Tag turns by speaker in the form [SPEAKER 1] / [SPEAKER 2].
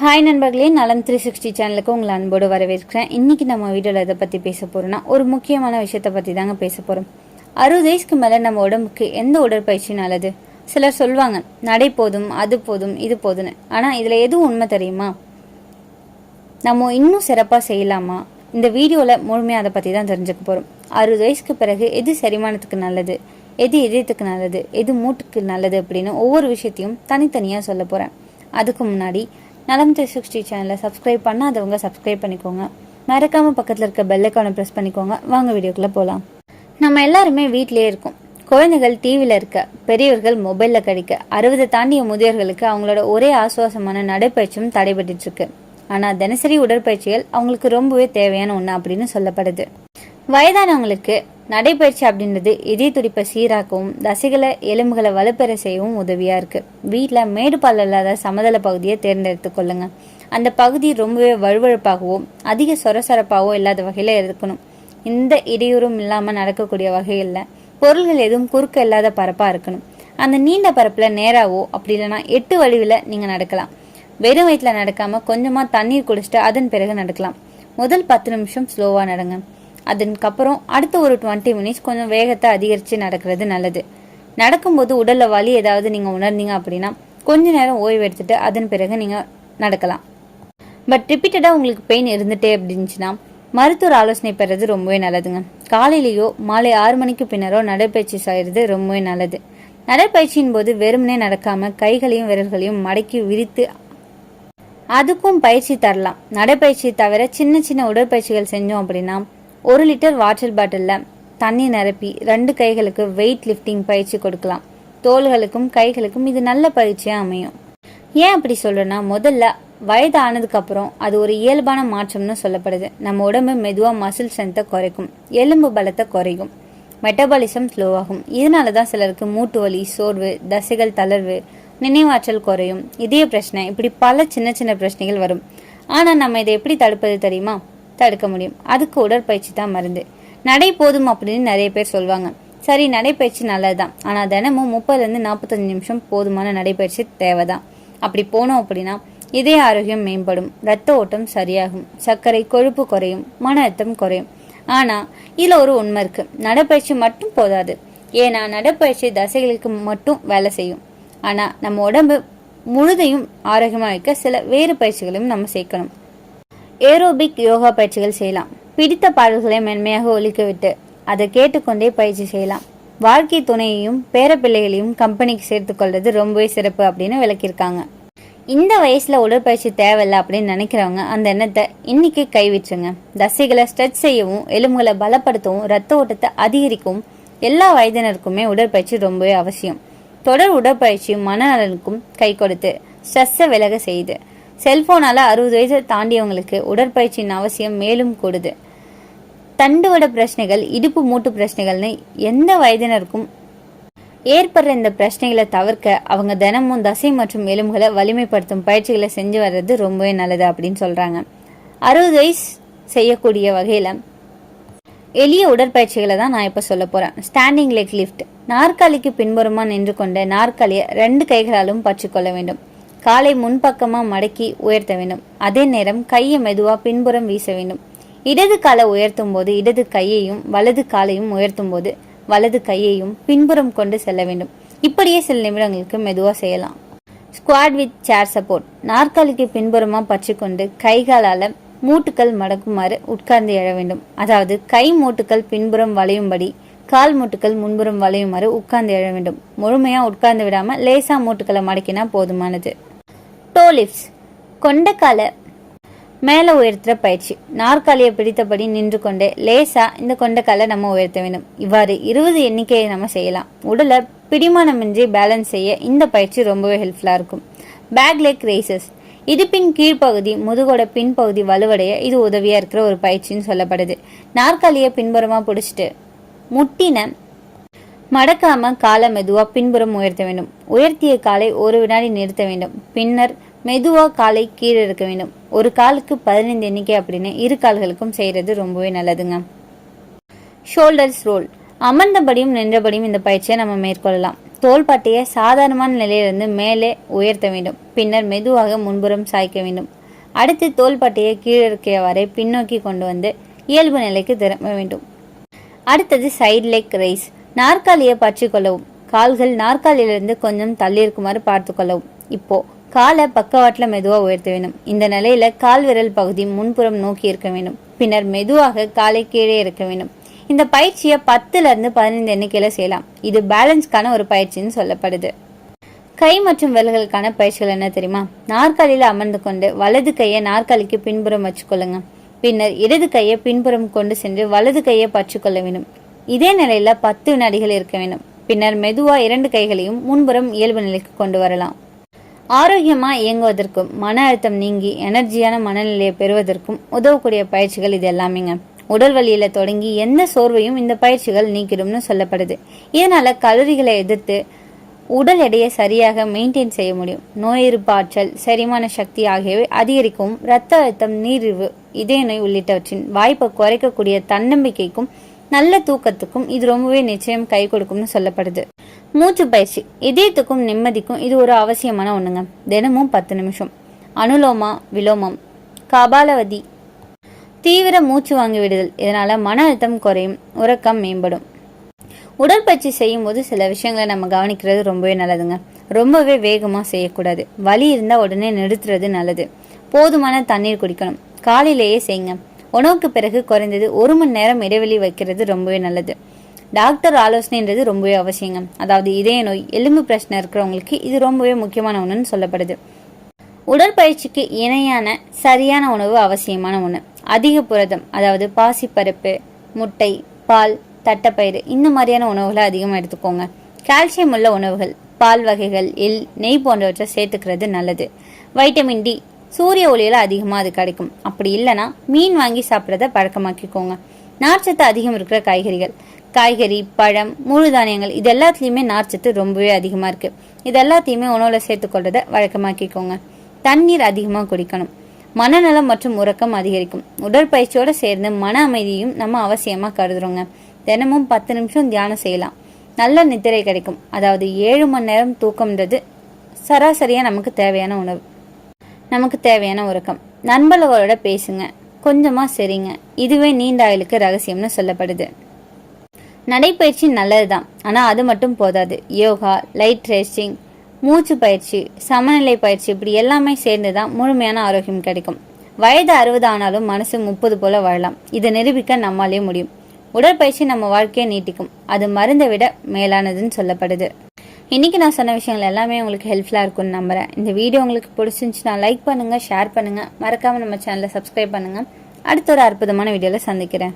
[SPEAKER 1] Hi நண்பர்களே நலம் three sixty சேனலுக்கு உங்களை அன்போடு வரவேற்கிறேன். இன்னைக்கு நம்ம வீடியோவில் இதை பற்றி பேச போகிறோம்னா ஒரு முக்கியமான விஷயத்தை பற்றி தாங்க பேச போகிறோம் அறுபது வயசுக்கு மேலே நம்ம உடம்புக்கு எந்த உடற்பயிற்சி நல்லது? சிலர் சொல்லுவாங்க நடை போதும் அது போதும் இது போதும்னு. ஆனால் இதில் எதுவும் உண்மை தெரியுமா? நம்ம இன்னும் சிறப்பாக செய்யலாமா? இந்த வீடியோவில் முழுமையாக அதை பற்றி தான் தெரிஞ்சுக்க போகிறோம் அறுபது வயசுக்கு பிறகு எது செரிமானத்துக்கு நல்லது? எது இதயத்துக்கு நல்லது? எது மூட்டுக்கு நல்லது? அப்படின்னு ஒவ்வொரு விஷயத்தையும் தனித்தனியாக சொல்ல போகிறேன் அதுக்கு முன்னாடி நலம் த்ரீ சிக்ஸ்டி சேனலை சப்ஸ்கிரைப் பண்ணாதவங்க சப்ஸ்கிரைப் பண்ணிக்கோங்க. மறக்காமல் பக்கத்தில் இருக்க பெல்லைக்கானை ப்ரெஸ் பண்ணிக்கோங்க. வாங்க வீடியோக்குள்ளே போகலாம் நம்ம எல்லாருமே வீட்டிலேயே இருக்கோம். குழந்தைகள் டிவியில் இருக்க பெரியவர்கள் மொபைலில் கடிக்க அறுபதை தாண்டிய முதியோர்களுக்கு அவங்களோட ஒரே ஆசுவாசமான நடைப்பயிற்சியும் தடைபட்டுட்டு இருக்கு ஆனால் தினசரி உடற்பயிற்சிகள் அவங்களுக்கு ரொம்பவே தேவையான ஒன்று அப்படின்னு சொல்லப்படுது. வயதானவங்களுக்கு நடைப்பயிற்சி அப்படின்றது இதய துடிப்பை சீராக்கவும் தசைகளை எலும்புகளை வலுப்பெற செய்யவும் உதவியாக இருக்குது வீட்டில் மேடு இல்லாத சமதள பகுதியை தேர்ந்தெடுத்து கொள்ளுங்க. அந்த பகுதி ரொம்பவே வழுவழுப்பாகவோ அதிக சொரசொரப்பாகவோ இல்லாத வகையில் இருக்கணும். இந்த இடையூறும் இல்லாமல் நடக்கக்கூடிய வகையில் பொருள்கள் எதுவும் குறுக்க இல்லாத பரப்பாக இருக்கணும். அந்த நீண்ட பரப்பில் நேராகவோ அப்படி இல்லைன்னா எட்டு வடிவில் நீங்கள் நடக்கலாம். வெறும் வயிற்றுல நடக்காமல் கொஞ்சமாக தண்ணீர் குடிச்சிட்டு அதன் பிறகு நடக்கலாம். முதல் பத்து நிமிஷம் ஸ்லோவாக நடங்க. அதுக்கப்புறம் அடுத்த ஒரு டுவெண்ட்டி மினிட்ஸ் கொஞ்சம் வேகத்தை அதிகரித்து நடக்கிறது நல்லது. நடக்கும்போது உடலில் வலி ஏதாவது நீங்கள் உணர்ந்தீங்க அப்படின்னா கொஞ்ச நேரம் ஓய்வு எடுத்துட்டு அதன் பிறகு நீங்கள் நடக்கலாம். பட் ரிப்பீட்டடாக உங்களுக்கு பெயின் இருந்துட்டே அப்படின்ச்சுன்னா மருத்துவர் ஆலோசனை பெறது ரொம்பவே நல்லதுங்க. காலையிலேயோ மாலை ஆறு மணிக்கு பின்னரோ நடைப்பயிற்சி செய்கிறது ரொம்பவே நல்லது. நடைப்பயிற்சியின் போது வெறுமனே நடக்காம கைகளையும் விரல்களையும் மடக்கி விரித்து அதுக்கும் பயிற்சி தரலாம். நடைப்பயிற்சி தவிர சின்ன சின்ன உடற்பயிற்சிகள் செஞ்சோம் அப்படின்னா ஒரு லிட்டர் வாட்டர் பாட்டிலில் தண்ணி நிரப்பி ரெண்டு கைகளுக்கு வெயிட் லிஃப்டிங் பயிற்சி கொடுக்கலாம். தோள்களுக்கும் கைகளுக்கும் இது நல்ல பயிற்சியாக அமையும். ஏன் அப்படி சொல்கிறேன்னா முதல்ல வயது அது ஒரு இயல்பான மாற்றம்னு சொல்லப்படுது. நம்ம உடம்பு மெதுவாக மசில் ஸ்ட்ரென்த்தை குறைக்கும். எலும்பு பலத்தை குறைக்கும் மெட்டபாலிசம் ஸ்லோவாகும் இதனால தான் சிலருக்கு மூட்டு வலி சோர்வு தசைகள் தளர்வு நினைவாற்றல் குறையும். இதய பிரச்சனை இப்படி பல சின்ன சின்ன பிரச்சனைகள் வரும். ஆனால் நம்ம இதை எப்படி தடுப்பது தெரியுமா? தடுக்க முடியும். அதுக்கு உடற்பயிற்சி தான் மருந்து. நடை போதும் அப்படின்னு நிறைய பேர் சொல்லுவாங்க சரி நடைப்பயிற்சி நல்லதுதான். ஆனால் தினமும் முப்பதுலேருந்து நாற்பத்தஞ்சு நிமிஷம் போதுமான நடைப்பயிற்சி தேவைதான். அப்படி போனோம் அப்படின்னா இதய ஆரோக்கியம் மேம்படும். ரத்த ஓட்டம் சரியாகும். சர்க்கரை கொழுப்பு குறையும். மன அழுத்தம் குறையும். ஆனால் இதில் ஒரு உண்மை இருக்குது நடைப்பயிற்சி மட்டும் போதாது. ஏன்னா நடைப்பயிற்சி தசைகளுக்கு மட்டும் வேலை செய்யும். ஆனால் நம்ம உடம்பு முழுதையும் ஆரோக்கியமாக வைக்க சில வேறு பயிற்சிகளையும் நம்ம சேர்க்கணும். ஏரோபிக் யோகா பயிற்சிகள் செய்யலாம். பிடித்த பாடல்களை மென்மையாக ஒழிக்கவிட்டு அதை கேட்டுக்கொண்டே பயிற்சி செய்யலாம். வாழ்க்கை துணையையும் பேரப்பிள்ளைகளையும் கம்பெனிக்கு சேர்த்துக்கொள்வது ரொம்பவே சிறப்பு அப்படின்னு விளக்கியிருக்காங்க. இந்த வயசுல உடற்பயிற்சி தேவையில்ல அப்படின்னு நினைக்கிறவங்க அந்த எண்ணத்தை இன்னைக்கு கைவிட்டுருங்க. தசைகளை ஸ்ட்ரெச் செய்யவும் எலும்புகளை பலப்படுத்தவும் ரத்த ஓட்டத்தை அதிகரிக்கவும் எல்லா வயதினருக்குமே உடற்பயிற்சி ரொம்பவே அவசியம். தொடர் உடற்பயிற்சியும் மனநலனுக்கும் கை கொடுத்து ஸ்ட்ரெஸ்ஸை விலக செய்யுது செல்போனால அறுபது வயசு தாண்டியவங்களுக்கு உடற்பயிற்சியின் அவசியம் மேலும் கூடுது. தண்டுவட பிரச்சனைகள் இடுப்பு மூட்டு பிரச்சனைகள்னு எந்த வயதினருக்கும் ஏற்படுற இந்த பிரச்சனைகளை தவிர்க்க அவங்க தினமும் தசை மற்றும் எலும்புகளை வலிமைப்படுத்தும் பயிற்சிகளை செஞ்சு வர்றது ரொம்பவே நல்லது அப்படின்னு சொல்கிறாங்க அறுபது வயசு செய்யக்கூடிய வகையில் எளிய உடற்பயிற்சிகளை தான் நான் இப்போ சொல்ல போகிறேன் ஸ்டாண்டிங் லெக் லிஃப்ட் நாற்காலிக்கு பின்புறமா நின்று கொண்ட நாற்காலியை ரெண்டு கைகளாலும் பற்றிக்கொள்ள வேண்டும். காலை முன்பக்கமாக மடக்கி உயர்த்த வேண்டும். அதே நேரம் கையை மெதுவாக பின்புறம் வீச வேண்டும். இடது காலை உயர்த்தும் போது இடது கையையும் வலது காலையும் உயர்த்தும் போது வலது கையையும் பின்புறம் கொண்டு செல்ல வேண்டும். இப்படியே சில நிமிடங்களுக்கு மெதுவாக செய்யலாம். ஸ்குவாட் வித் சேர் சப்போர்ட் நாற்காலிக்கு பின்புறமா பற்றிக்கொண்டு கைகாலால மூட்டுக்கள் மடக்குமாறு உட்கார்ந்து எழ வேண்டும். அதாவது கை மூட்டுக்கள் பின்புறம் வளையும்படி கால் மூட்டுக்கள் முன்புறம் வளையுமாறு உட்கார்ந்து எழ வேண்டும். முழுமையா உட்கார்ந்து விடாம லேசா மூட்டுக்களை மடக்கினா போதுமானது. டோ லிஃப்ட்ஸ் மேலே உயர்த்துற பயிற்சி. நாற்காலியை பிடித்தபடி நின்று கொண்டே லேசா இந்த கொண்டைக்காலை நம்ம உயர்த்த வேண்டும். இவ்வாறு இருபது எண்ணிக்கையை நம்ம செய்யலாம். உடலை பிடிமானமின்றி பேலன்ஸ் செய்ய இந்த பயிற்சி ரொம்பவே ஹெல்ப்ஃபுல்லாக இருக்கும். பேக் லெக் ரேசஸ் இடுப்பின் கீழ்ப்பகுதி முதுகோட பின்பகுதி வலுவடைய இது உதவியாக இருக்கிற ஒரு பயிற்சின்னு சொல்லப்படுது. நாற்காலியை பின்புறமாக பிடிச்சிட்டு முட்டின மடக்காம காலை மெதுவாக பின்புறம் உயர்த்த வேண்டும். உயர்த்திய காலை ஒரு வினாடி நிறுத்த வேண்டும். பின்னர் மெதுவாக காலை கீழே இருக்க வேண்டும். ஒரு காலுக்கு பதினைந்து எண்ணிக்கை அப்படின்னு இரு கால்களுக்கும் செய்கிறது ரொம்பவே நல்லதுங்க. ஷோல்டர்ஸ் ரோல் அமர்ந்தபடியும் நின்றபடியும் இந்த பயிற்சியை நம்ம மேற்கொள்ளலாம். தோள்பாட்டையை சாதாரணமான நிலையிலிருந்து மேலே உயர்த்த வேண்டும். பின்னர் மெதுவாக முன்புறம் சாய்க்க வேண்டும். அடுத்து தோள்பாட்டையை தோள்பட்டையை வரை பின்னோக்கி கொண்டு வந்து இயல்பு நிலைக்கு திரும்ப வேண்டும். அடுத்தது சைடு லெக் ரைஸ் நாற்காலியை பற்றி கொள்ளவும் கால்கள் நாற்காலியிலிருந்து கொஞ்சம் தள்ளி இருக்குமாறு பார்த்து கொள்ளவும் காலை பக்கவாட்டில் மெதுவாக உயர்த்த வேண்டும். இந்த நிலையில கால் விரல் பகுதி முன்புறம் நோக்கி இருக்க வேண்டும். பின்னர் மெதுவாக காலை கீழே இருக்க வேண்டும். இந்த பயிற்சியை பத்துல இருந்து பதினைந்து எண்ணிக்கையில செய்யலாம். இது பேலன்ஸ்க்கான ஒரு பயிற்சின்னு சொல்லப்படுது. கை மற்றும் விரல்களுக்கான பயிற்சிகள் என்ன தெரியுமா? நாற்காலியில் அமர்ந்து கொண்டு வலது கையை நாற்காலிக்கு பின்புறம் வச்சுக்கொள்ளுங்க. பின்னர் இடது கையை பின்புறம் கொண்டு சென்று வலது கையை பற்றிக்கொள்ள வேண்டும். இதே நிலையில பத்து வினாடிகள் இருக்க வேண்டும். பின்னர் மெதுவா இரண்டு கைகளையும் முன்புறம் இயல்பு நிலைக்கு கொண்டு வரலாம். ஆரோக்கியமாக இயங்குவதற்கும் மன அழுத்தம் நீங்கி எனர்ஜியான மனநிலையை பெறுவதற்கும் உதவக்கூடிய பயிற்சிகள் இது எல்லாமேங்க. உடல் வழியில் தொடங்கி எந்த சோர்வையும் இந்த பயிற்சிகள் நீக்கிடும்னு சொல்லப்படுது. இதனால கலோரிகளை எதிர்த்து உடல் எடையை சரியாக மெயின்டைன் செய்ய முடியும். நோய் எதிர்ப்பு ஆற்றல் செரிமான சக்தி ஆகியவை அதிகரிக்கவும் இரத்த அழுத்தம் நீரிழிவு இதய நோய் உள்ளிட்டவற்றின் வாய்ப்பை குறைக்கக்கூடிய தன்னம்பிக்கைக்கும் நல்ல தூக்கத்துக்கும் இது ரொம்பவே நிச்சயம் கை கொடுக்கும்னு சொல்லப்படுது. மூச்சு பயிற்சி. இதயத்துக்கும் நிம்மதிக்கும் இது ஒரு அவசியமான ஒண்ணுங்க. தினமும் பத்து நிமிஷம். அனுலோமா விலோமம். கபாலவதி. தீவிர மூச்சு வாங்கி விடுதல். இதனால மன அழுத்தம் குறையும். உறக்கம் மேம்படும். உடற்பயிற்சி செய்யும் போது சில விஷயங்களை நம்ம கவனிக்கிறது ரொம்பவே நல்லதுங்க. ரொம்பவே வேகமா செய்யக்கூடாது. வலி இருந்தா உடனே நிறுத்துறது நல்லது. போதுமான தண்ணீர் குடிக்கணும். காலையிலேயே செய்யுங்க. உணவுக்கு பிறகு குறைந்தது ஒரு மணி நேரம் இடைவெளி வைக்கிறது ரொம்பவே நல்லது. டாக்டர் ஆலோசனைன்றது ரொம்பவே அவசியங்க. அதாவது இதய நோய் எலும்பு பிரச்சனை இருக்கிறவங்களுக்கு இது ரொம்பவே முக்கியமான ஒன்றுன்னு சொல்லப்படுது. உடற்பயிற்சிக்கு இணையான சரியான உணவு அவசியமான ஒன்று அதிக புரதம் அதாவது பாசிப்பருப்பு முட்டை பால் தட்டைப்பயிறு இந்த மாதிரியான உணவுகளை அதிகமாக எடுத்துக்கோங்க. கால்சியம் உள்ள உணவுகள் பால் வகைகள் எல் நெய் போன்றவற்றை சேர்த்துக்கிறது நல்லது. வைட்டமின் டி சூரிய ஒளியில் அதிகமாக அது கிடைக்கும். அப்படி இல்லைன்னா மீன் வாங்கி சாப்பிட்றத பழக்கமாக்கிக்கோங்க. நார்ச்சத்து அதிகம் இருக்கிற காய்கறிகள் காய்கறி பழம் முழு தானியங்கள் இது எல்லாத்துலேயுமே நார்ச்சத்து ரொம்பவே அதிகமாக இருக்குது இது எல்லாத்தையுமே உணவில் சேர்த்துக்கொள்றத வழக்கமாக்கிக்கோங்க. தண்ணீர் அதிகமாக குடிக்கணும். மனநலம் மற்றும் உறக்கம் அதிகரிக்கும். உடற்பயிற்சியோடு சேர்ந்து மன அமைதியும் நம்ம அவசியமாக கருதுறோங்க. தினமும் பத்து நிமிஷம் தியானம் செய்யலாம். நல்ல நித்திரை கிடைக்கும். அதாவது ஏழு மணி நேரம் தூக்கம்ன்றது சராசரியாக நமக்கு தேவையான உணவு. நமக்கு தேவையான உறக்கம். நண்பர்களோட பேசுங்க. கொஞ்சமாக சரிங்க. இதுவே நீண்ட ஆயுளுக்கு ரகசியம்னு சொல்லப்படுது. நடைப்பயிற்சி நல்லது தான் ஆனால் அது மட்டும் போதாது. யோகா லைட் ரேசிங் மூச்சு பயிற்சி சமநிலை பயிற்சி இப்படி எல்லாமே சேர்ந்து தான் முழுமையான ஆரோக்கியம் கிடைக்கும். வயது அறுபது ஆனாலும் மனசு முப்பது போல வாழலாம். இதை நிரூபிக்க நம்மாலே முடியும். உடற்பயிற்சி நம்ம வாழ்க்கையை நீட்டிக்கும். அது மருந்தை விட மேலானதுன்னு சொல்லப்படுது. இன்றைக்கி நான் சொன்ன விஷயங்கள் எல்லாமே உங்களுக்கு ஹெல்ப்ஃபுல்லாக இருக்கும்னு நம்புகிறேன் இந்த வீடியோ உங்களுக்கு பிடிச்சிருந்துச்சுன்னா லைக் பண்ணுங்கள் ஷேர் பண்ணுங்கள் மறக்காமல் நம்ம சேனலை சப்ஸ்கிரைப் பண்ணுங்கள் அடுத்த ஒரு அற்புதமான வீடியோவில் சந்திக்கிறேன்.